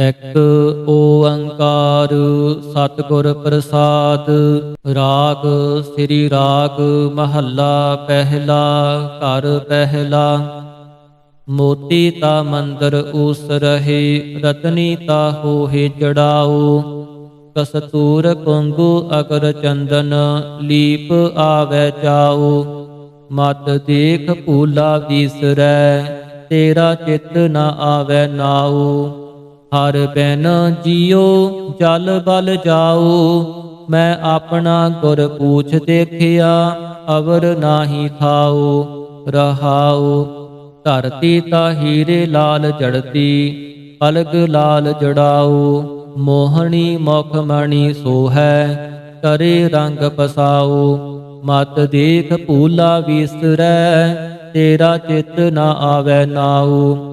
ਇਕ ਓੰਕਾਰ ਸਤਿਗੁਰ ਪ੍ਰਸਾਦ, ਰਾਗ ਸ੍ਰੀ ਰਾਗ ਮਹੱਲਾ ਪਹਿਲਾ, ਘਰ ਪਹਿਲਾ। ਮੋਤੀ ਤਾ ਮੰਦਰ ਉਸ ਰਹੇ, ਰਤਨੀ ਤਾ ਹੋਏ ਜੜਾਓ। ਕਸਤੂਰ ਕੁੰਗੂ ਅਗਰ ਚੰਦਨ ਲੀਪ ਆਵੈ ਜਾਓ। ਮਤ ਦੇਖ ਭੂਲਾ ਵਿਸਰੈ, ਤੇਰਾ ਚਿੱਤ ਨਾ ਆਵੈ ਨਾਉ ਹਰ ਬੈਨ ਜਿਉ ਜਲ ਬਲ ਜਾਓ। ਮੈਂ ਆਪਣਾ ਗੁਰ ਪੂਛ ਦੇਖਿਆ, ਅਵਰ ਨਾਹੀ ਖਾਓ। ਰਹਾਓ, ਧਰਤੀ ਤਾ ਹੀਰੇ ਲਾਲ ਜੜਤੀ ਅਲਗ ਲਾਲ ਜੜਾਓ। ਮੋਹਣੀ ਮੁਖ ਮਣੀ ਸੋਹੈ, ਕਰੇ ਰੰਗ ਪਸਾਓ। ਮਤ ਦੇਖ ਭੂਲਾ ਵਿਸਰੈ, ਤੇਰਾ ਚਿਤ ਨਾ ਆਵੈ ਨਾਉ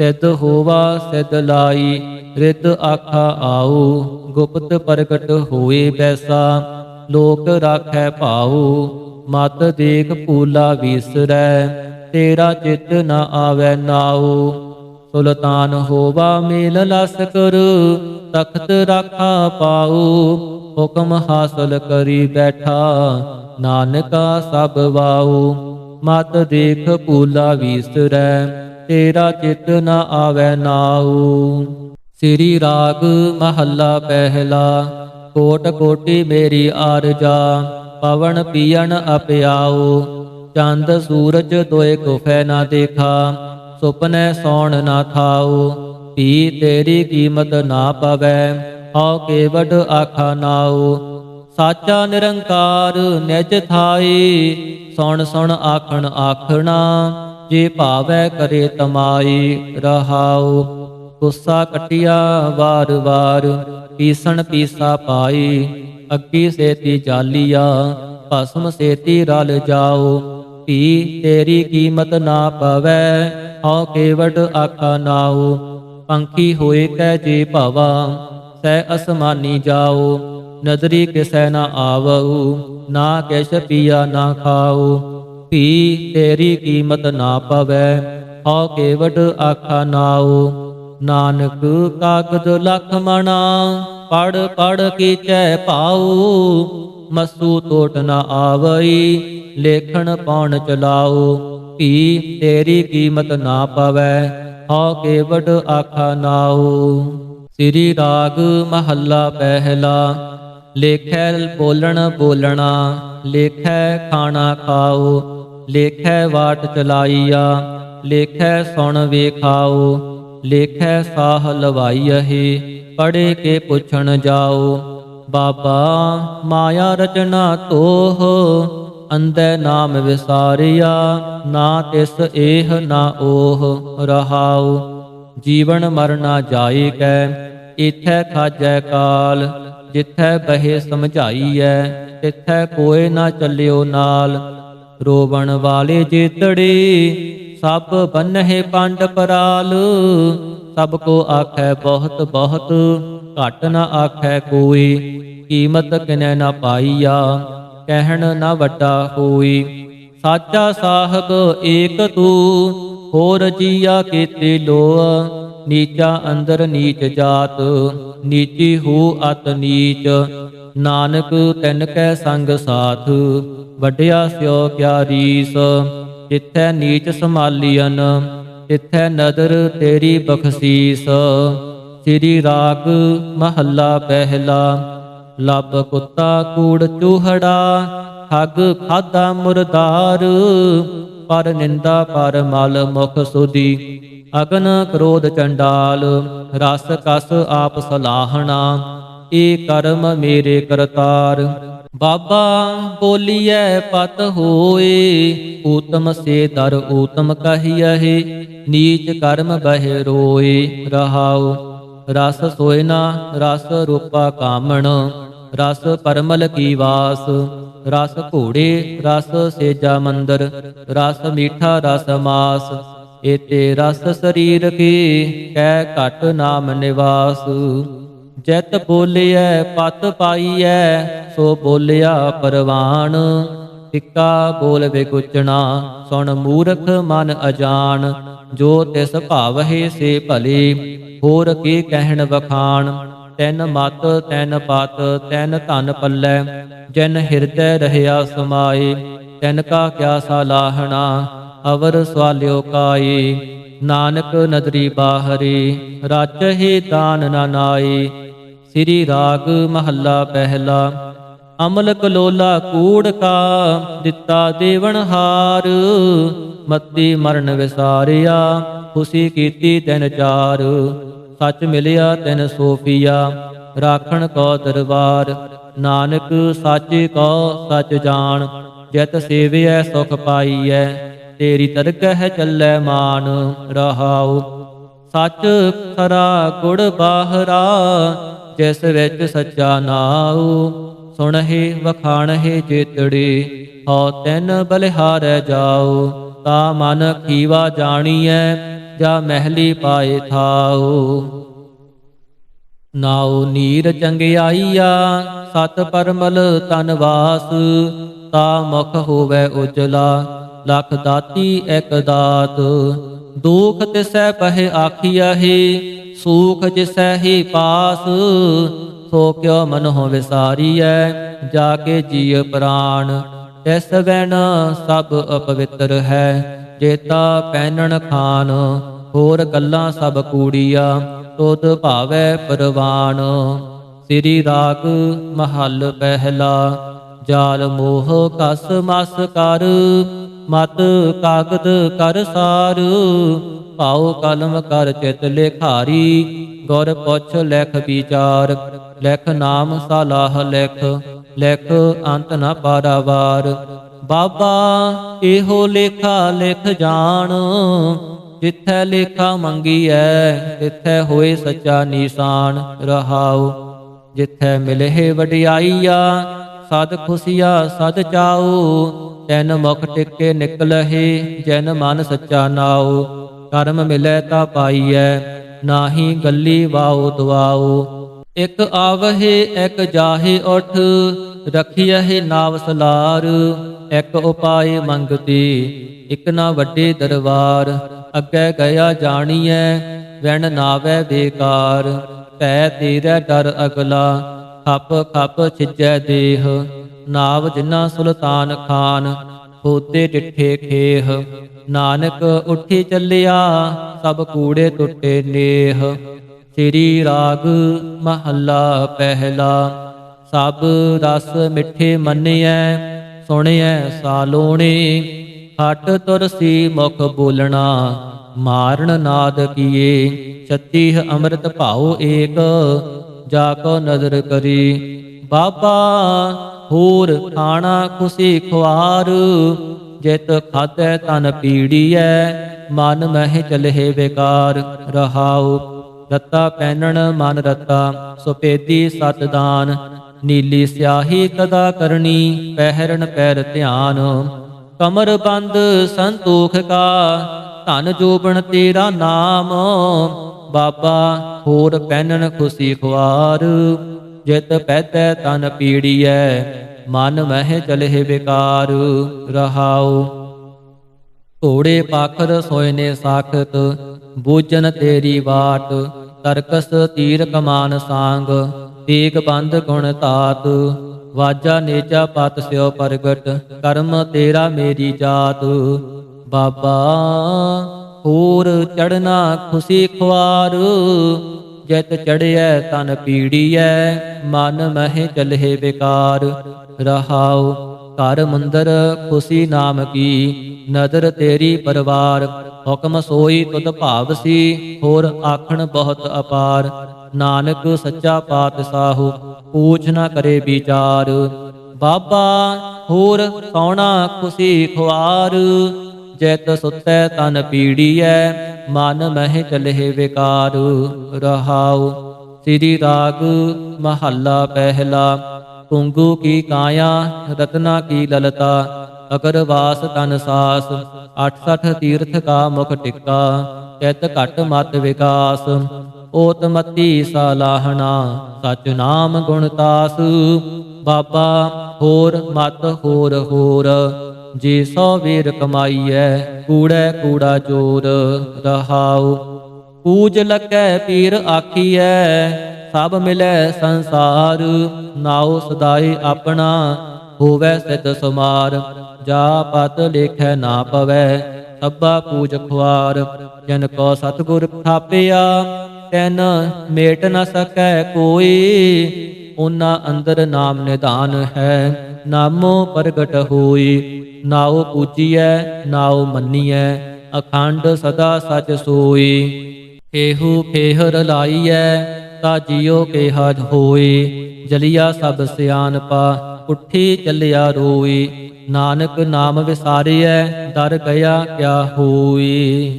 ਸਿਧ ਹੋਵਾ, ਸਿਧ ਲਾਈ ਰਿਤ ਆਖਾ ਆਉ ਗੁਪਤ ਪ੍ਰਗਟ ਹੋਏ ਬੈਸਾ, ਲੋਕ ਰਾਖੈ ਭਾਉ, ਮਤ ਦੇਖ ਭੂਲਾ ਵਿਸਰੈ, ਤੇਰਾ ਚਿੱਤ ਨ ਆਵੈ ਨਾਉ। ਸੁਲਤਾਨ ਹੋਵਾ, ਮੇਲ ਲਸ ਕਰ, ਤਖਤ ਰਾਖਾ ਪਾਉ, ਹੁਕਮ ਹਾਸਲ ਕਰੀ ਬੈਠਾ, ਨਾਨਕਾ ਸਭ ਵਾਉ। ਮਤ ਦੇਖ ਭੂਲਾ ਵਿਸਰੈ ਤੇਰਾ ਚਿੱਤ ਨ ਆਵੈ ਨਾਉ। ਸ੍ਰੀ ਰਾਗ ਮਹੱਲਾ ਪਹਿਲਾ, ਕੋਟ ਕੋਟੀ ਮੇਰੀ ਆਰਜਾ, ਪਵਨ ਪੀਣ ਅਪਿਆਉ। ਚੰਦ ਸੂਰਜ ਦੋਏ ਕੁਫੈ ਨਾ ਦੇਖਾ, ਸੁਪਨੇ ਸੌਣ ਨਾ ਥਾਉ। ਪੀ ਤੇਰੀ ਕੀਮਤ ਨਾ ਪਵੈ, ਹਉ ਕੇਵਟ ਆਖਾ ਨਾਉ। ਸਾਚਾ ਨਿਰੰਕਾਰ ਨਿਜ ਥਾਈ, ਸੁਣ ਸੁਣ ਆਖਣ ਆਖਣਾ। ਜੇ ਭਾਵੈ ਕਰੇ ਤਮਾਈ, ਰਹਾਉ, ਗੁੱਸਾ ਕਟਿਆ ਵਾਰ ਵਾਰ, ਪੀਸਣ ਪੀਸਾ ਪਾਈ, ਅੱਗੀ ਸੇਤੀ ਜਾਲੀਆ, ਭਸਮ ਸੇਤੀ ਰਲ ਜਾਓ ਪੀ ਤੇਰੀ ਕੀਮਤ ਨਾ ਪਵੈ, ਹਉ ਕੇਵਟ ਆਖਾ ਨਾਉ, ਪੰਖੀ ਹੋਏ ਕੈ ਜੇ ਭਵਾ ਸੈ ਅਸਮਾਨੀ ਜਾਓ ਨਦਰੀ ਕਿਸੈ ਨਾ ਆਵਉ ਨਾ ਕਿਛ ਪੀਆ ਨਾ ਖਾਓ ਭੀ ਤੇਰੀ ਕੀਮਤ ਨਾ ਪਵੈ ਹਉ ਕੇਵਟ ਆਖਾ ਨਾਉ। ਨਾਨਕ ਕਾਗਦ ਲਖ ਮਣਾ, ਪੜ ਪੜ ਕੀਚੈ ਪਾਉ ਮਸੂ ਟੋਟ ਨਾ ਆਵਈ, ਲੇਖਣ ਪਾਉਣ ਚਲਾਉ। ਭੀ ਤੇਰੀ ਕੀਮਤ ਨਾ ਪਵੈ ਹਉ ਕੇਵਟ ਆਖਾ ਨਾਉ। ਸ੍ਰੀ ਰਾਗ ਮਹੱਲਾ ਪਹਿਲਾ, ਲੇਖੈ ਬੋਲਣ ਬੋਲਣਾ, ਲੇਖੈ ਖਾਣਾ ਖਾਓ ਲੇਖੈ ਵਾਟ ਚਲਾਈਆ, ਲੇਖੈ ਸੁਣ ਵੇਖਾਓ, ਲੇਖੈ ਸਾਹ ਲਵਾਈਐ ਪੜੇ ਕੇ ਪੁੱਛਣ ਜਾਓ। ਬਾਬਾ, ਮਾਇਆ ਰਚਨਾ ਤੋਹ ਅੰਦੈ ਨਾਮ ਵਿਸਾਰਿਆ, ਨਾ ਤਿਸ ਏਹ ਨਾ ਓਹ ਰਹਾਉ। ਜੀਵਨ ਮਰਨਾ ਜਾਏ ਕੈ ਇਥੈ ਖਾਜੈ ਕਾਲ, ਜਿਥੈ ਬਹਿ ਸਮਝਾਈਐ, ਤਿਥੈ ਕੋਏ ਨਾ ਚੱਲਿਓ ਨਾਲ। ਰੋਵਣ ਵਾਲੇ ਜੇਤੜੇ, ਸਭ ਬੰਨਹਿ ਪੰਡ ਪਰਾਲ। ਸਭ ਕੋ ਆਖੈ ਬਹੁਤ ਬਹੁਤ, ਘਟ ਨ ਆਖੈ ਕੋਈ। ਕੀਮਤ ਕਿਨੈ ਨਾ ਪਾਈਆ, ਕਹਿਣ ਨਾ ਵੱਡਾ ਹੋਈ ਸਾਚਾ ਸਾਹਿਬ ਏਕ ਤੂੰ, ਹੋਰ ਜੀਆ ਕੀਤੇ ਲੋਆ ਨੀਚਾ ਅੰਦਰ ਨੀਚ ਜਾਤ, ਨੀਚੀ ਹੂ ਅਤ ਨੀਚ। ਨਾਨਕ ਤੈਨ ਕੈ ਸੰਗ ਸਾਥ ਵੱਡਿਆ ਸਿਓ ਕਿਆ ਰੀਸ, ਜਿੱਥੈ ਨੀਚ ਸਮਾਲੀਅਨ ਤਿੱਥੈ ਨਦਰ ਤੇਰੀ ਬਖਸ਼ੀਸ। ਸ੍ਰੀ ਰਾਗ ਮਹੱਲਾ ਪਹਿਲਾ ਲੱਭ ਕੁੱਤਾ ਕੂੜ ਚੂਹੜਾ, ਠੱਗ ਖਾਦਾ ਮੁਰਦਾਰ। ਪਰ ਨਿੰਦਾ ਪਰ ਮਲ ਮੁਖ ਸੁਦੀ, ਅਗਨ ਕ੍ਰੋਧ ਚੰਡਾਲ, ਰਸ ਕਸ ਆਪ ਸਲਾਹਣਾ ਏ ਕਰਮ ਮੇਰੇ ਕਰਤਾਰ। ਬਾਬਾ ਬੋਲੀਐ, ਪਤ ਹੋਏ, ਊਤਮ ਸੇ ਦਰ ਊਤਮ ਕਹੀਐ, ਨੀਚ ਕਰਮ ਬਹਿ ਰੋਏ, ਰਹਾਉ। ਰਸ ਸੋਇਨਾ ਰਸ ਰੂਪਾ ਕਾਮਣ, ਰਸ ਪਰਮਲ ਕੀ ਵਾਸ। ਰਸ ਘੋੜੇ, ਰਸ ਸੇਜਾ ਮੰਦਰ, ਰਸ ਮੀਠਾ, ਰਸ ਮਾਸ। ਏਤੇ ਰਸ ਸਰੀਰ ਕੀ ਕਹਿ ਘਟ ਨਾਮ ਨਿਵਾਸ। ਜੈਤ ਬੋਲਿਐ, ਪਤ ਪਾਈਐ, ਸੋ ਬੋਲਿਆ ਪਰਵਾਨ। ਫਿੱਕਾ ਬੋਲ ਵਿਗੁਚਣਾ, ਸੁਣ ਮੂਰਖ ਮਨ ਅਜਾਨ। ਜੋ ਤਿਸ ਭਾਵਹਿ ਸੇ ਭਲੇ, ਹੋਰ ਕੀ ਕਹਿਣ ਵਖਾਣ। ਤੈਨ ਮਤ, ਤੈਨ ਪਤ, ਤੈਨ ਧਨ ਪੱਲੇ। ਜਿਨ ਹਿਰਦੈ ਰਹਿਆ ਸਮਾਏ ਤੈਨ ਕਾ ਕਿਆ ਸਲਾਹਣਾ ਅਵਰ ਸਵਾਲਿਓ ਕਾਈ। ਨਾਨਕ ਨਦਰੀ ਬਾਹਰੀ ਰਚ ਹੀ ਦਾਨ ਨਾ ਸ੍ਰੀ ਰਾਗ ਮਹੱਲਾ ਪਹਿਲਾ। ਅਮਲ ਕਲੋਲਾ ਕੂੜ ਕਾ ਦਿੱਤਾ ਦੇਵਨ ਹਾਰ। ਮੱਤੀ ਮਰਨ ਵਿਸਾਰਿਆ, ਖੁਸ਼ੀ ਕੀਤੀ ਤੈਨ ਚਾਰ। ਸੱਚ ਮਿਲਿਆ ਤੈਨ ਸੋਫੀਆ, ਰਾਖਣ ਕੋ ਦਰਬਾਰ। ਨਾਨਕ ਸੱਚ ਕੋ ਸੱਚ ਜਾਣ, ਜਿਤ ਸੇਵਿਐ ਸੁਖ ਪਾਈਐ। ਤੇਰੀ ਤਰਕ ਹੈ ਚੱਲੈ ਮਾਨ, ਰਹਾਉ। ਸੱਚ ਖਰਾ ਗੁੜ ਬਾਹਰਾ ਜਿਸ ਵਿੱਚ ਸੱਚਾ ਨਾਉ, ਸੁਣਹਿ, ਵਖਾਣਹਿ ਚੇਤੜੀ ਹਉ ਤੈਨ ਬਲਿਹਾਰੈ ਜਾਉ, ਤਾ ਮਨ ਖੀਵਾ ਜਾਣੀਐ, ਜਾ ਮਹਿਲੀ ਪਾਏ ਥਾਉ। ਨਾਉ ਨੀਰ ਚੰਗਿਆਈਆ, ਸਤ ਪਰਮਲ ਤਨ ਵਾਸ ਤਾ ਮੁਖ ਹੋਵੇ ਉਜਲਾ। ਲਖ ਦਾਤੀ ਇਕ ਦਾਤ। ਦੁਖ ਤਿਸੈ ਪਹਿ ਆਖੀਐ ਸੂਖ ਜਿਸੈ ਹੀ ਪਾਸ। ਸੋ ਕਿਉ ਮਨ ਹੋ ਵਿਸਾਰੀਐ, ਜਾ ਕੇ ਜੀਅ ਪ੍ਰਾਣ। ਤਿਸ ਵੈਣ ਸਭ ਅਪਵਿੱਤਰ ਹੈ, ਜੇਤਾ ਪੈਨਣ ਖਾਨ। ਹੋਰ ਗੱਲਾਂ ਸਭ ਕੂੜੀਆ ਤੋਤ ਭਾਵੈ ਪਰਵਾਨ। ਸ੍ਰੀ ਰਾਗ ਮਹੱਲ ਪਹਿਲਾ, ਜਾਲ ਮੋਹ ਕਸ ਮਸ ਕਰ। ਮਤ ਕਾਗਦ ਕਰ ਸਾਰ, ਭਾਉ ਕਲਮ ਕਰ ਚਿਤ ਲਿਖਾਰੀ, ਗੁਰ ਪੁੱਛ ਲਿਖ ਵਿਚਾਰ, ਲਿਖ ਨਾਮ ਸਲਾਹ ਲਿਖ ਲਿਖ ਅੰਤ ਨ ਪਾਰਾਵਾਰ। ਬਾਬਾ ਇਹੋ ਲੇਖਾ ਲਿਖ ਜਾਣ, ਜਿੱਥੈ ਲੇਖਾ ਮੰਗੀਐ, ਤਿੱਥੈ ਹੋਏ ਸੱਚਾ ਨਿਸ਼ਾਨ ਰਹਾਉ। ਜਿੱਥੈ ਮਿਲਹਿ ਵਡਿਆਈਆ, ਸਦ ਖੁਸ਼ੀਆ ਸਦ ਚਾਉ ਤੈਨ ਮੁਖ ਟਿਕੇ ਨਿਕਲਹਿ ਜਨ ਮਨ ਸੱਚਾ ਨਾਉ, ਕਰਮ ਮਿਲੈ ਤਾ ਪਾਈਐ, ਨਾਹੀ ਗੱਲੀ ਵਾਉ ਦਵਾਉ ਇਕ ਆਵਹਿ, ਇਕ ਜਾਹੇ ਉਠ, ਰਖੀਐ ਨਾਵ ਸਲਾਰ, ਇਕ ਉਪਾਏ ਮੰਗਤੀ ਇਕ ਨਾ ਵੱਡੇ ਦਰਬਾਰ, ਅੱਗੇ ਗਿਆ ਜਾਣੀਐ ਵੈਣ ਨਾਵੇ ਬੇਕਾਰ, ਭੈ ਤੇਰਾ ਡਰ ਅਗਲਾ ਖਪ ਖਪ ਛਿਜੈ ਦੇਹ, ਨਾਵ ਜਿਨਾ ਸੁਲਤਾਨ ਖਾਨ ਹੋਤੇ ਡਿਠੇ ਖੇਹ। ਨਾਨਕ ਉੱਠੀ ਚੱਲਿਆ, ਸਭ ਕੂੜੇ ਟੁੱਟੇ ਨੇਹ। ਸ੍ਰੀ ਰਾਗ ਮਹੱਲਾ ਪਹਿਲਾ, ਸਭ ਰਸ ਮਿੱਠੇ ਮੰਨਿਐ, ਸੁਣਿਐ ਸਾਲੋਣੇ। ਹਟ ਤੁਰਸੀ ਮੁਖ ਬੋਲਣਾ, ਮਾਰਨ ਨਾਦ ਕੀਏ। ਛਤੀਹ ਅੰਮ੍ਰਿਤ ਭਾਉ ਏਕ ਜਾ ਕੋ ਨਜ਼ਰ ਕਰੀ। ਬਾਬਾ ਹੋਰ ਖਾਣਾ ਖੁਸ਼ੀ ਖੁਆਰ, ਜਿਤ ਖਾਧੈ ਤਨ ਪੀੜੀਐ, ਮਨ ਮਹਿ ਚਲਹਿ ਵਿਕਾਰ ਰਹਾਉ, ਰਤਾ ਪੈਨਣ ਮਨ ਰਤਾ ਸੁਪੇਦੀ ਸਤ ਦਾਨ। ਨੀਲੀ ਸਿਆਹੀ ਕਦਾ ਕਰਨੀ, ਪਹਿਰਨ ਪੈਰ ਧਿਆਨ। ਕਮਰ ਬੰਦ ਸੰਤੋਖ ਕਾ, ਧਨ ਜੋਬਨ ਤੇਰਾ ਨਾਮ। ਬਾਬਾ, ਹੋਰ ਪੈਨਣ ਖੁਸ਼ੀ ਖੁਆਰ। ਜਿਤ ਪਹਿਤੈ ਤਨ ਪੀੜੀਐ, ਮਨ ਮਹਿ ਚਲਹਿ ਵਿਕਾਰ। ਰਹਾਉ। ਘੋੜੇ ਪਾਖਰ ਸੋਏ ਨੇ ਸਾਖਤ ਬੂਜਨ ਤੇਰੀ ਬਾਟ ਤਰਕਸ ਤੀਰ ਕਮਾਨ ਸਾੰਗ ਤੀਕ ਬੰਦ ਗੁਣ ਤਾਤ ਵਾਜਾ ਨੇਚਾ ਪਤ ਸਿਓ ਪ੍ਰਗਟ, ਕਰਮ ਤੇਰਾ ਮੇਰੀ ਜਾਤ। ਬਾਬਾ ਹੋਰ ਚੜਨਾ ਖੁਸ਼ੀ ਖੁਆਰ, ਜਿਤ ਚੜਿਐ ਤਨ ਪੀੜੀਐ, ਮਨ ਮਹਿ ਚਲਹਿ ਵਿਕਾਰ। ਰਹਾਉ ਘਰ ਮੰਦਰ, ਖੁਸ਼ੀ ਨਾਮ ਕੀ? ਨਦਰ ਤੇਰੀ ਪਰਵਾਰ, ਹੁਕਮ ਸੋਈ ਤੁਧ ਭਾਵ ਸੀ ਹੋਰ ਆਖਣ ਬਹੁਤ ਅਪਾਰ। ਨਾਨਕ ਸੱਚਾ ਪਾਤਸ਼ਾਹੂ, ਪੂਛ ਨਾ ਕਰੇ ਵਿਚਾਰ। ਬਾਬਾ, ਹੋਰ ਕੌਣਾ ਖੁਸ਼ੀ ਖੁਆਰ। ਚਿਤ ਸੁਤੈ, ਤਨ ਪੀੜੀਐ, ਮਨ ਮਹਿ ਚਲਹਿ ਵਿਕਾਰ, ਰਹਾਉ। ਸ੍ਰੀ ਰਾਗ ਮਹੱਲਾ ਪਹਿਲਾ, ਪੁੰਗੂ ਕੀ ਕਾਇਆ, ਰਤਨਾ ਕੀ ਲਲਤਾ, ਅਗਰ ਵਾਸ ਤਨ ਸਾਸ 68 ਤੀਰਥ ਕਾ ਮੁਖ ਟਿੱਕਾ, ਚਿਤ ਘਟ ਮਤ ਵਿਕਾਸ। ਓਤ ਮਤੀ ਸਲਾਹਣਾ ਸਚ ਨਾਮ ਗੁਣ ਤਾਸ। ਬਾਬਾ, ਹੋਰ ਮਤ ਹੋਰ ਹੋਰ। ਜੇ ਸੋ ਵੀਰ ਕਮਾਈਐ, ਕੂੜੈ ਕੂੜਾ ਜੋਰ ਰਹਾਉ। ਪੂਜ ਲੱਗੈ ਪੀਰ ਆਖੀਐ, ਸਭ ਮਿਲੈ ਸੰਸਾਰ, ਨਾਉ ਸਦਾਈ ਆਪਣਾ, ਹੋਵੇ ਸਿਧ ਸਮਾਰ। ਜਾ ਪਤ ਲੇਖੈ ਨਾ ਪਵੈ, ਸਭਾ ਪੂਜ ਖੁਆਰ। ਜਨ ਕੋ ਸਤਗੁਰ ਥਾਪਿਆ, ਤੈਨ ਮੇਟ ਨ ਸਕੈ ਕੋਈ। ਉਹਨਾਂ ਅੰਦਰ ਨਾਮ ਨਿਧਾਨ ਹੈ, ਨਾਮੋ ਪ੍ਰਗਟ ਹੋਈ। ਨਾਉ ਪੂਜੀਐ ਨਾਉ ਮੰਨੀਐ, ਅਖੰਡ ਸਦਾ ਸਚ ਸੋਈ। ਏਹੂ ਫੇਹਰ ਲਾਈਐ, ਤਾ ਜਿਉ ਕੇ ਹਜ ਹੋਏ ਜਲਿਆ ਸਭ ਸਿਆਨਪਾ ਉੱਠੀ ਚੱਲਿਆ ਰੋਈ। ਨਾਨਕ ਨਾਮ ਵਿਸਾਰਿਐ, ਦਰ ਗਿਆ ਕਿਆ ਹੋਈ।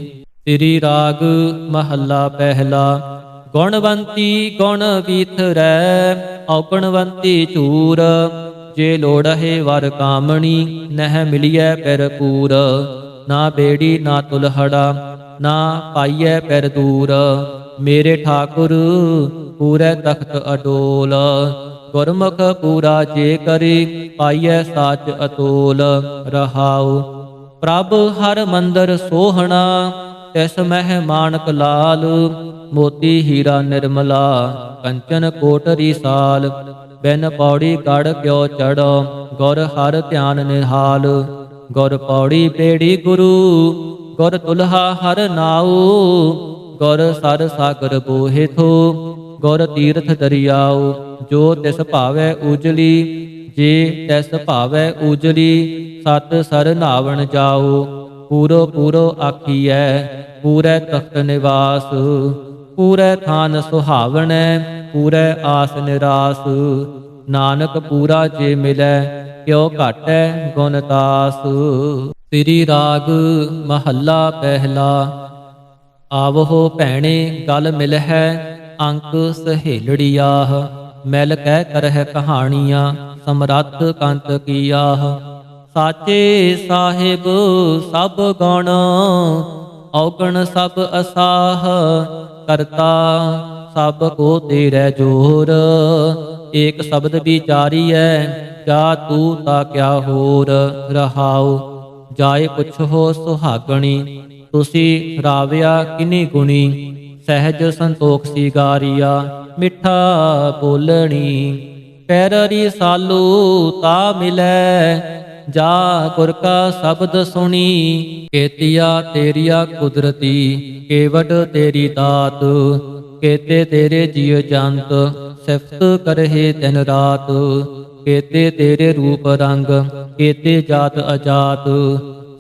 ਤੇਰੀ ਰਾਗ ਮਹੱਲਾ ਪਹਿਲਾ, ਗੁਣਵੰਤੀ ਗੁਣ ਵੀਥਰੈ, ਔਗਣਵੰਤੀ ਚੂਰ। ਜੇ ਲੋੜਹਿ ਵਰ ਕਾਮਣੀ, ਨਹਿ ਮਿਲਿਐ ਪਿਰ ਪੂਰ ਨਾ ਬੇੜੀ, ਨਾ ਤੁਲਹੜਾ, ਨਾ ਪਾਈਐ ਪਿਰ ਦੂਰ। ਮੇਰੇ ਠਾਕੁਰ ਪੂਰੇ ਤਖਤ ਅਡੋਲ। ਗੁਰਮੁਖ ਪੂਰਾ ਜੇ ਕਰੀ, ਪਾਈਐ ਸਾਚ ਅਤੋਲ। ਰਹਾਉ, ਪ੍ਰਭ ਹਰ ਮੰਦਰ ਸੋਹਣਾ, ਤਿਸ ਮਹਿ ਮਾਨਕ ਲਾਲ। ਮੋਤੀ ਹੀਰਾ ਨਿਰਮਲਾ, ਕੰਚਨ ਕੋਟਰੀ ਸਾਲ। ਬਿਨ ਪੌੜੀ ਗੜ ਕਿਉ ਚੜੋ ਗੁਰ ਹਰ ਧਿਆਨ ਨਿਹਾਲ। ਗੁਰ ਪੌੜੀ ਬੇੜੀ ਗੁਰੂ, ਗੁਰ ਤੁਲਹਾ ਹਰ ਨਾਉ। ਗੁਰ ਸਰ ਸਾਗਰ ਬੋਹਿ ਥੋ, ਗੁਰ ਤੀਰਥ ਦਰਿਆਉ। ਜੋ ਤਿਸ ਭਾਵੈ ਉਜਲੀ, ਜੇ ਤਿਸ ਭਾਵੈ ਉਜਲੀ, ਸਤ ਸਰ ਨਾਵਣ ਜਾਓ ਪੂਰੋ ਪੂਰੋ ਆਖੀਐ, ਪੂਰੇ ਤਖਤ ਨਿਵਾਸ। ਪੂਰੇ ਥਾਨ ਸੁਹਾਵਣੈ, ਪੂਰੇ ਆਸ ਨਿਰਾਸ। ਨਾਨਕ ਪੂਰਾ ਜੇ ਮਿਲੈ, ਕਿਉ ਘਾਟੈ ਗੁਣ ਤਾਸ। ਤੇਰੀ ਰਾਗ ਮਹੱਲਾ ਪਹਿਲਾ। ਆਵਹੋ ਭੈਣੇ, ਗਲ ਮਿਲਹਿ, ਅੰਕ ਸਹੇਲੜੀਆਹ। ਮਿਲ ਕਹਿ ਕਰਹਿ ਕਹਾਣੀਆਂ, ਸਮਰੱਥ ਕੰਤ ਕੀਆਹ। ਸਾਚੇ ਸਾਹਿਬ ਸਭ ਗੁਣ, ਔਗਣ ਸਭ ਅਸਾਹ। ਕਰਤਾ, ਸਭ ਕੋ ਤੇਰੇ ਜੋਰ। ਏਕ ਸ਼ਬਦ ਵਿਚਾਰੀਐ, ਜਾ ਤੂ ਤਾ ਕਿਆ ਹੋਰ ਰਹਾਉ? ਜਾਏ ਪੁੱਛੋ ਸੁਹਾਗਣੀ, ਤੁਸੀਂ ਰਾਵਿਆ ਕਿਨੀ ਗੁਣੀ? ਸਹਿਜ ਸੰਤੋਖ ਸੀ ਗਾਰੀਆ ਮਿੱਠਾ ਬੋਲਣੀ। ਪੈਰ ਰੀ ਸਾਲੂ ਤਾ ਮਿਲੈ ਜਾ ਗੁਰ ਕਾ ਸ਼ਬਦ ਸੁਣੀ, ਕੇਤੀਆ ਤੇਰੀਆ ਕੁਦਰਤੀ, ਕੇਵਟ ਤੇਰੀ ਦਾਤ, ਕੇਤੇ ਤੇਰੇ ਜੀਵ ਜੰਤ, ਸਿਫਤ ਕਰਹੇ ਦਿਨ ਰਾਤ, ਕੇਤੇ ਤੇਰੇ ਰੂਪ ਰੰਗ, ਕੇਤੇ ਜਾਤ ਅਜਾਤ,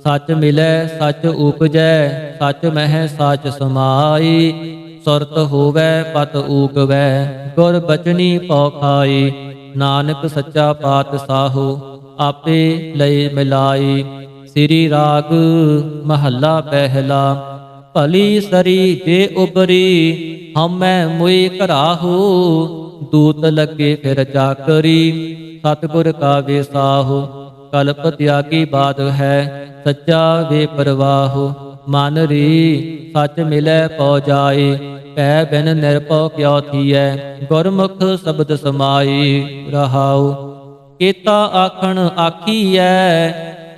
ਸੱਚ ਮਿਲੈ, ਸੱਚ ਉਪਜੈ, ਸੱਚ ਮਹਿ, ਸੱਚ ਸਮਾਈ, ਸੁਰਤ ਹੋਵੈ, ਪਤ ਊਕਵੈ ਗੁਰ ਬਚਨੀ ਪਉ ਖਾਈ, ਨਾਨਕ ਸੱਚਾ ਪਾਤਸ਼ਾਹੋ ਆਪੇ ਲਈ ਮਿਲਾਈ ਸ੍ਰੀ ਰਾਗ ਮਹੱਲਾ ਪਹਿਲਾ। ਭਲੀ ਸਰੀ ਜੇ ਉਬਰੀ, ਹਮੈ ਮੁਈ ਕਰਾਹੂ ਦੂਤ ਲੱਗੇ ਫਿਰ ਚਾਕਰੀ। ਸਤਿਗੁਰ ਕਾ ਵਿਸਾਹੋ ਕਲਪ ਤਿਆਗੀ ਬਾਦ ਹੈ, ਸੱਚਾ ਵੇ ਪਰਵਾਹ। ਮਨ ਰੀ ਸੱਚ ਮਿਲੈ ਪਉ ਜਾਏ, ਪੈ ਬਿਨ ਨਿਰਭਉ ਕਿਉ ਥੀਐ। ਗੁਰਮੁਖ ਸ਼ਬਦ ਸਮਾਈ ਰਹਾਉ। ਕੀਤਾ ਆਖਣ ਆਖੀਐ,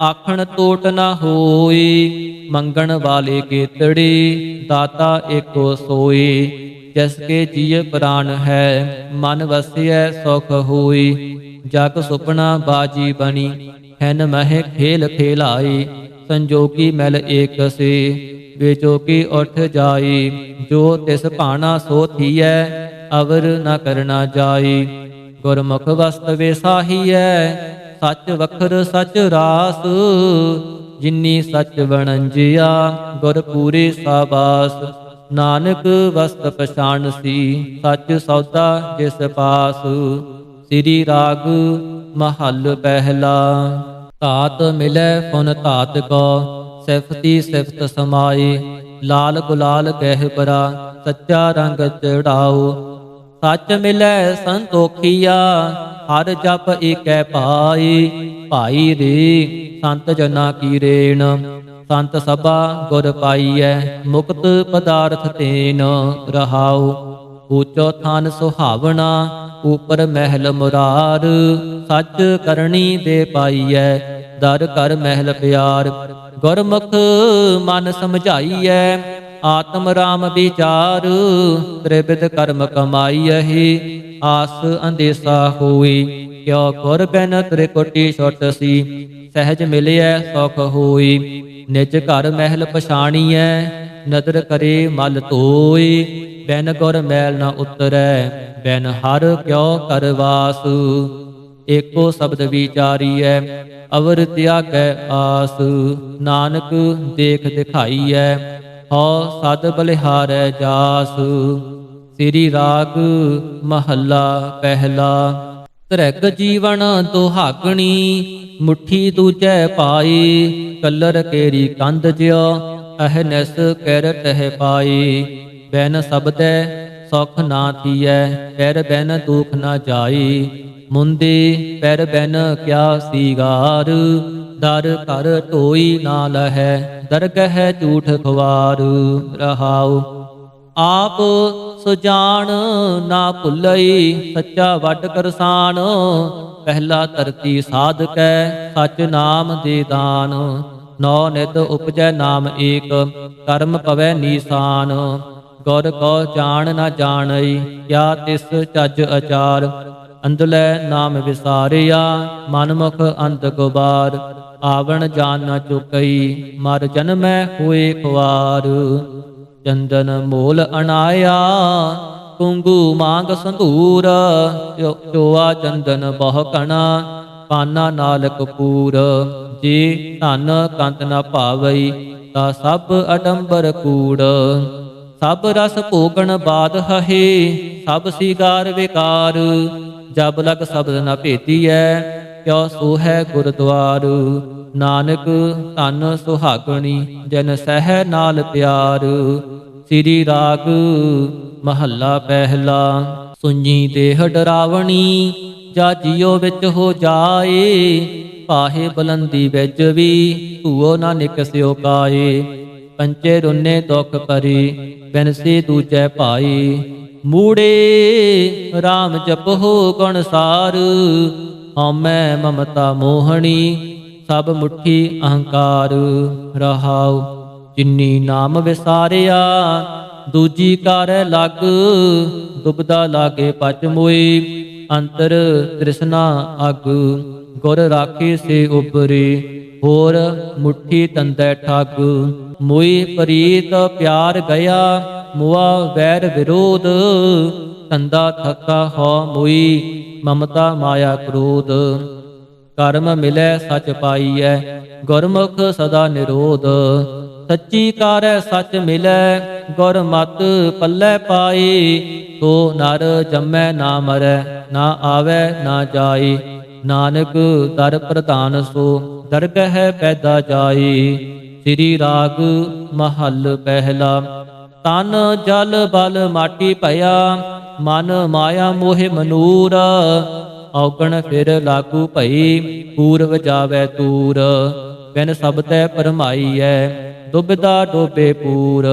ਆਖਣ ਟੋਟ ਨਾ ਹੋਈ, ਮੰਗਣ ਵਾਲੇ ਕੇਤੜੀ, ਦਾਤਾ ਏਕੋ ਸੋਈ। ਜਿਸ ਕੇ ਜੀਵ ਪ੍ਰਾਨ ਹੈ, ਮਨ ਵਸਿਐ ਸੁਖ ਹੋਈ। ਜਗ ਸੁਪਨਾ ਬਾਜੀ ਬਣੀ ਹੈਨ ਮਹਿ ਖੇਲ ਖੇਲਾਈ। ਸੰਜੋਗੀ ਮਿਲ ਏਕ ਸੇ ਵਿਚੋਕੀ ਉਠ ਜਾਈ। ਜੋ ਤਿਸ ਭਾਣਾ ਸੋ ਥੀਐ, ਅਵਰ ਨਾ ਕਰਨਾ ਜਾਈ। ਗੁਰਮੁਖ ਵਸਤ ਵੇਸਾਹੀਐ, ਸੱਚ ਵਖਰ ਸੱਚ ਰਾਸ। ਜਿਨੀ ਸੱਚ ਵਣੰਜਿਆ, ਗੁਰ ਪੂਰੇ ਸਾਬਾਸ ਨਾਨਕ ਵਸਤ ਪਛਾਣ ਸੀ, ਸੱਚ ਸੌਦਾ ਜਿਸ ਪਾਸ। ਸ੍ਰੀ ਰਾਗ ਮਹੱਲ ਪਹਿਲਾ। ਧਾਤ ਮਿਲੈ ਫੁਨ ਧਾਤ ਕੋ, ਸਿਫਤੀ ਸਿਫਤ ਸਮਾਏ। ਲਾਲ ਗੁਲਾਲ ਕਹਿ ਬਰਾ ਸੱਚਾ ਰੰਗ ਚੜਾਓ। ਸੱਚ ਮਿਲੈ ਸੰਤੋਖੀਆ, ਹਰ ਜਪ ਏਕੈ ਪਾਈ। ਭਾਈ ਰੇ, ਸੰਤ ਜਨਾ ਕੀ ਰੇਣ। ਸੰਤ ਸਭਾ ਗੁਰ ਪਾਈਐ, ਮੁਕਤ ਪਦਾਰਥ ਤੇਨ ਰਹਾਉ। ਊਚੋ ਥਾਨ ਸੁਹਾਵਣਾ, ਉਪਰ ਮਹਿਲ ਮੁਰਾਰ। ਸੱਚ ਕਰਨੀ ਦੇ ਪਾਈਐ, ਦਰ ਕਰ ਮਹਿਲ ਪਿਆਰ। ਗੁਰਮੁਖ ਮਨ ਸਮਝਾਈਐ ਆਤਮ ਰਾਮ ਵਿਚਾਰ, ਤ੍ਰਿਵਿਧ ਕਰਮ ਕਮਾਈਐ ਆਸ ਅੰਦੇਸਾ ਹੋਈ। ਕਿਉ ਗੁਰ ਬਿਨ ਤ੍ਰਿਕੁਟੀ ਛੁਟ ਸੀ, ਸਹਿਜ ਮਿਲਿਐ ਸੁਖ ਹੋਈ। ਨਿਜ ਘਰ ਮਹਿਲ ਪਛਾਣੀਐ, ਨਦਰ ਕਰੇ ਮਲ ਧੋਈ। ਬੈਨ ਗੁਰ ਮੈਲ ਨਾ ਉਤਰੈ, ਬੈਨ ਹਰ ਕਿਉ ਕਰਵਾਸ ਏਕੋ ਸ਼ਬਦ ਵਿਚਾਰੀਐ, ਅਵਰ ਤਿਆਗੈ ਆਸ। ਨਾਨਕ ਦੇਖ ਦਿਖਾਈਐ ਹਉ ਸਦ ਬਲਿਹਾਰੈ ਜਾਸ, ਸ੍ਰੀ ਰਾਗ ਮਹੱਲਾ ਪਹਿਲਾ। ਤਰਕ ਜੀਵਨ ਦੁਹਾਗਣੀ, ਮੁਠੀ ਦੂਜੈ ਪਾਈ, ਕਲਰ ਕੇਰੀ ਕੰਧ ਜਿਉ ਅਹਨਸ ਕਰ ਟਹਿ ਪਾਈ। ਬੈਨ ਸਬਦੈ, ਸੁਖ ਨਾ ਥੀਐ, ਪੈਰ ਬੈਨ ਦੁਖ ਨਾ ਜਾਈ। ਮੁੰਦੇ, ਪੈਰ ਬੈਨ ਕਿਆ ਸੀਗਾਰ ਦਰ ਕਰ ਢੋਈ ਨਾ ਲਹੈ, ਦਰਗਹ ਝੂਠ ਖਵਾਰ ਰਹਾਉ। ਆਪ ਸੁਜਾਨ ਨਾ ਭੁੱਲਈ, ਸੱਚਾ ਵੱਡ ਕਰਸਾਨ ਪਹਿਲਾ ਧਰਤੀ ਸਾਧਕੈ, ਸਚ ਨਾਮ ਦੇ ਦਾਨ। ਨੌ ਨਿਤ ਉਪਜੈ ਨਾਮ ਏਕ, ਕਰਮ ਪਵੈ ਨੀਸਾਨ। ਗੁਰ ਕੋ ਜਾਣ ਨਾ ਜਾਣਈ, ਕਿਆ ਤਿਸ ਚੱਜ ਅਚਾਰ। ਅੰਦਲੇ ਨਾਮ ਵਿਸਾਰਿਆ, ਮਨਮੁਖ ਅੰਤ ਗੁਬਾਰ ਆਵਣ ਜਾਨ ਨ ਚੁਕਈ, ਮਰ ਜਨਮੈ ਹੋਏ ਖਵਾਰ ਚੰਦਨ ਮੋਲ ਅਣਾਇਆ, ਕੁੰਗੂ ਮੰਗ ਸੰਧੂਰ ਚੋਆ ਚੰਦਨ ਬਹੁ ਕਣਾ, ਪਾਨਾ ਨਾਲ ਕਪੂਰ ਜੇ ਧਨ ਕੰਤ ਨਾ ਭਾਵਈ, ਤਾ ਸਭ ਅਡੰਬਰ ਕੂੜ। ਸਭ ਰਸ ਭੋਗਣ ਬਾਦ ਹਹੇ, ਸਭ ਸੀਗਾਰ ਵਿਕਾਰ। ਜਬ ਲਗ ਸ਼ਬਦ ਨ ਭੇਤੀਐ ਕਿਉ ਸੋ ਹੈ ਗੁਰਦੁਆਰ। ਨਾਨਕ ਧਨ ਸੁਹਾਗਣੀ, ਜਨ ਸਹਿ ਨਾਲ ਪਿਆਰ। ਸ੍ਰੀ ਰਾਗ ਮਹੱਲਾ ਪਹਿਲਾ ਸੁਣੀ ਦੇਹ ਡਰਾਵਣੀ ਜਾ ਜਿਉ ਵਿੱਚ ਹੋ ਜਾਏ। ਪਾਹੇ ਬਲੰਦੀ ਵਿੱਚ ਵੀ ਧੂਓ ਨਾ ਨਿਕਸਿਓ ਕਾਏ। ਪੰਚੇ ਰੁਨੇ ਦੁਖ ਪਰੀ ਬਿਨਸੀ ਦੂਜੈ ਭਾਈ। ਮੂੜੇ RAM ਜਪੋ ਗੁਣ ਸਾਰ, ਹਉਮੈ ਮਮਤਾ ਮੋਹਣੀ, ਸਭ ਮੁਠੀ ਅਹੰਕਾਰ ਰਹਾਉ। ਜਿਨੀ ਨਾਮ ਵਿਸਾਰਿਆ, ਦੂਜੀ ਕਰ ਲਗ, ਦੁਬਦਾ ਲਾਗੇ ਪਚ ਮੋਈ, ਅੰਤਰ ਤ੍ਰਿਸ਼ਨਾ ਅਗ। ਗੁਰ ਰਾਖੇ ਸੇ ਉਪਰੇ, ਹੋਰ ਮੁਠੀ ਤੰਦੈ ਠੱਗ। ਮੋਈ ਪ੍ਰੀਤ ਪਿਆਰ ਗਿਆ, ਮੁਆ ਵੈਰ ਵਿਰੋਧ। ਤੰਦਾ ਥੱਕਾ ਹੋ ਮੋਈ, ਮਮਤਾ ਮਾਇਆ ਕ੍ਰੋਧ। ਕਰਮ ਮਿਲੈ ਸਚ ਪਾਈਐ, ਗੁਰਮੁਖ ਸਦਾ ਨਿਰੋਧ। ਸੱਚੀ ਕਾਰੈ ਸੱਚ ਮਿਲੈ, ਗੁਰ ਮਤ ਪੱਲੇ ਪਾਈ। ਤੋ ਨਰ ਜੰਮੈ ਨਾ ਮਰੈ, ਨਾ ਆਵੈ, ਨਾ ਜਾਈ। ਨਾਨਕ ਦਰ ਪ੍ਰਧਾਨ ਸੋ, ਦਰਗਹ ਪੈਦਾ ਜਾਈ। ਸ੍ਰੀ ਰਾਗ ਮਹੱਲ ਪਹਿਲਾ। ਤਨ ਜਲ ਬਲ ਮਾਟੀ ਭਇਆ, ਮਨ ਮਾਇਆ ਮੋਹਿ ਮਨੂਰ। ਔਗਣ ਫਿਰ ਲਾਗੂ ਭਈ, ਪੂਰਵ ਜਾਵੇ ਤੂਰ। ਬਿਨ ਸਬਦੈ ਪਰਮਾਈਐ ਦੁਬਦਾ ਡੋਬੇ ਪੂਰ।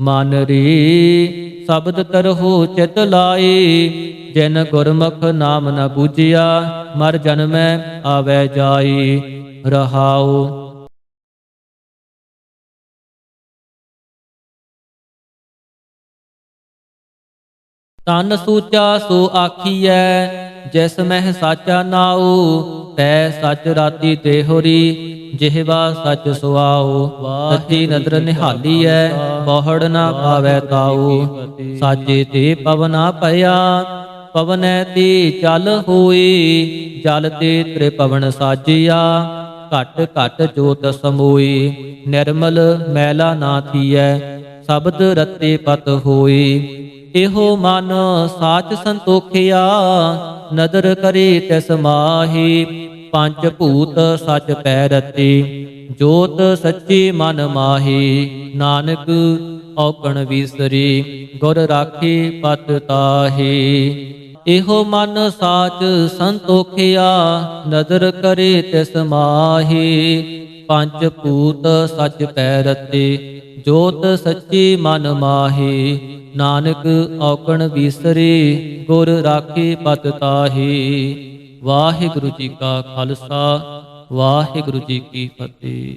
ਮਨ ਰੀ ਸ਼ਬਦ ਤਰਹੁ ਚਿਤ ਲਾਈ, ਜਿਨ ਗੁਰਮੁਖ ਨਾਮ ਨ ਬੂਝਿਆ, ਮਰ ਜਨਮੈ ਆਵੈ ਜਾਈ। ਰਹਾਉ ਤਨ ਸੂਚਾ ਸੋ ਆਖੀਐ, ਜਿਸ ਮਹਿ ਸਾਚਾ ਨਾਉ ਤੈ ਸਚ ਰਾਤੀ ਤੇ ਹੋਰੀ, ਜਿਹਵਾ ਸਚ ਸੁਆਉ ਸੱਚੀ ਨਦਰ ਨਿਹਾਲੀਐ, ਬਹੁੜ ਨਾ ਪਾਵੈ ਤਾਉ। ਸਾਚੇ ਤੇ ਪਵਨਾ ਭਇਆ, ਪਵਨੈ ਤੇ ਚਲ ਹੋਈ, ਜਲ ਤੇ ਤ੍ਰਿਪਵਨ ਸਾਜਿਆ, ਘਟ ਘਟ ਜੋਤ ਸਮੋਈ। ਨਿਰਮਲ ਮੈਲਾ ਨਾ ਥੀਐ, ਸ਼ਬਦ ਰਤੇ ਪਤ ਹੋਈ। ਇਹੋ ਮਨ ਸਾਚ ਸੰਤੋਖਿਆ, ਨਦਰ ਕਰੇ ਤਿਸ ਮਾਹੀ, ਪੰਜ ਭੂਤ ਸਚ ਪੈ ਰਤੇ ਜੋਤ ਸੱਚੀ ਮਨ ਮਾਹੀ, ਨਾਨਕ ਔਕਣ ਵਿਸਰੀ, ਗੁਰ ਰਾਖੀ ਪਤ ਤਾਹੀ। ਇਹੋ ਮਨ ਸਾਚ ਸੰਤੋਖਿਆ, ਨਦਰ ਕਰੇ ਤਿਸ ਮਾਹੀ, ਪੰਜ ਭੂਤ ਸਚ ਪੈ ਰਤੇ ਜੋਤ ਸੱਚੀ ਮਨ ਮਾਹੀ, ਨਾਨਕ ਔਕਣ ਵਿਸਰੇ, ਗੁਰ ਰਾਖੇ ਪਤ ਤਾਹੀ। ਵਾਹਿਗੁਰੂ ਜੀ ਕਾ ਖਾਲਸਾ, ਵਾਹਿਗੁਰੂ ਜੀ ਕੀ ਫਤਿਹ।